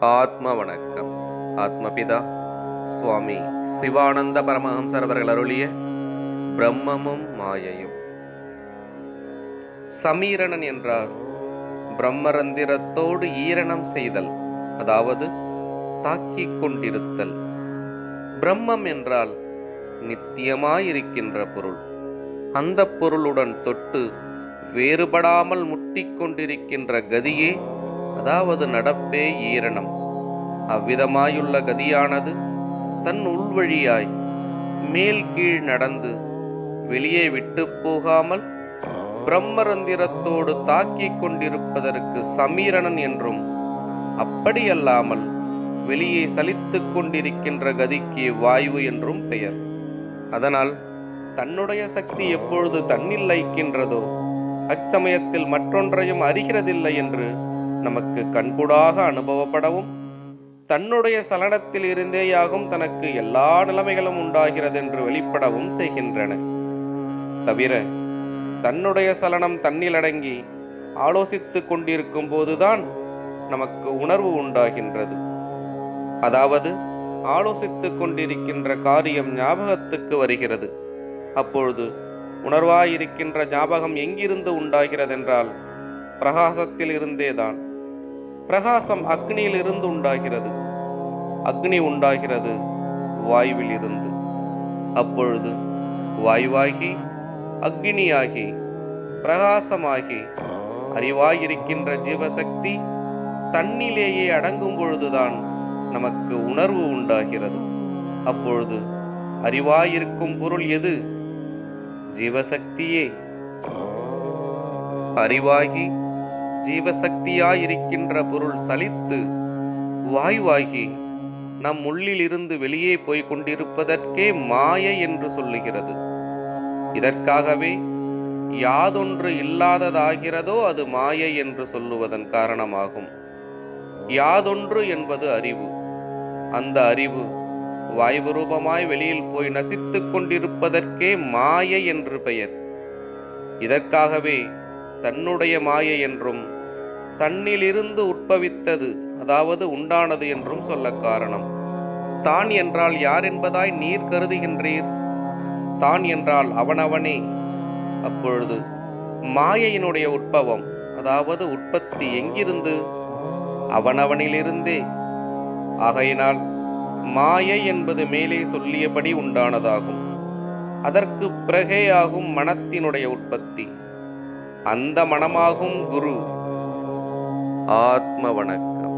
ஆத்ம வணக்கம் ஆத்மபிதா சுவாமி சிவானந்த பரமஹம்சர் அவர்கள் அருளிய பிரம்மமும் மாயையும். சமீரணன் என்றால் பிரம்மரந்திரத்தோடு ஈரணம் செய்தல் அதாவது தாக்கிக் கொண்டிருத்தல். பிரம்மம் என்றால் நித்தியமாயிருக்கின்ற பொருள். அந்த பொருளுடன் தொட்டு வேறுபடாமல் முட்டிக்கொண்டிருக்கின்ற கதியே அதாவது நடப்பே ஈரணம். அவ்விதமாயுள்ள கதியானது தன் உள்வழியாய் மேல் கீழ் நடந்து வெளியே விட்டு போகாமல் பிரம்மரந்திரத்தோடு தாக்கிக் கொண்டிருப்பதற்கு சமீரணன் என்றும் அப்படியல்லாமல் வெளியே சலித்து கொண்டிருக்கின்ற கதிக்கு வாயு என்றும் பெயர். அதனால் தன்னுடைய சக்தி எப்பொழுது தன்னில் லயிக்கின்றதோ அச்சமயத்தில் மற்றொன்றையும் அறிகிறதில்லை என்று நமக்கு கண்கூடாக அனுபவப்படவும் தன்னுடைய சலனத்தில் இருந்தேயாகும் தனக்கு எல்லா நிலைமைகளும் உண்டாகிறதென்று வெளிப்படவும் செய்கின்றன. தவிர தன்னுடைய சலனம் தன்னில் அடங்கி ஆலோசித்துக் கொண்டிருக்கும் போதுதான் நமக்கு உணர்வு உண்டாகின்றது. அதாவது ஆலோசித்துக் கொண்டிருக்கின்ற காரியம் ஞாபகத்துக்கு வருகிறது. அப்பொழுது உணர்வாயிருக்கின்ற ஞாபகம் எங்கிருந்து உண்டாகிறதென்றால் பிரகாசத்தில் இருந்தேதான் பிரகாசம் அக்னியில் இருந்து உண்டாகிறது அக்னி உண்டாகிறது வாயுவில் இருந்து அப்பொழுது வாயுவாகி அக்னியாகி பிரகாசமாகி அறிவாயிருக்கின்ற ஜீவசக்தி தன்னிலேயே அடங்கும் பொழுதுதான் நமக்கு உணர்வு உண்டாகிறது. அப்பொழுது அறிவாயிருக்கும் பொருள் எது? ஜீவசக்தியே. அறிவாகி ஜீவசக்தியாயிருக்கின்ற பொருள் சலித்து வாய்வாகி நம் உள்ளிலிருந்து வெளியே போய்க் கொண்டிருப்பதற்கே மாயை என்று சொல்லுகிறது. இதற்காகவே யாதொன்று இல்லாததாகிறதோ அது மாயை என்று சொல்லுவதன் காரணமாகும். யாதொன்று என்பது அறிவு. அந்த அறிவு வாய்வு ரூபமாய் வெளியில் போய் நசித்துக் கொண்டிருப்பதற்கே மாயை என்று பெயர். இதற்காகவே தன்னுடைய மாயை என்றும் தன்னிலிருந்து உட்பவித்தது அதாவது உண்டானது என்றும் சொல்ல காரணம். தான் என்றால் யார் என்பதாய் நீர் கருதுகின்றீர்? தான் என்றால் அவனவனே. அப்பொழுது மாயையினுடைய உட்பவம் அதாவது உற்பத்தி எங்கிருந்து? அவனவனிலிருந்தே. ஆகையினால் மாயை என்பது மேலே சொல்லியபடி உண்டானதாகும். அதற்கு பிறகேயாகும் மனத்தினுடைய உற்பத்தி. அந்த மனமாகும் குரு. ஆத்ம வணக்கம்.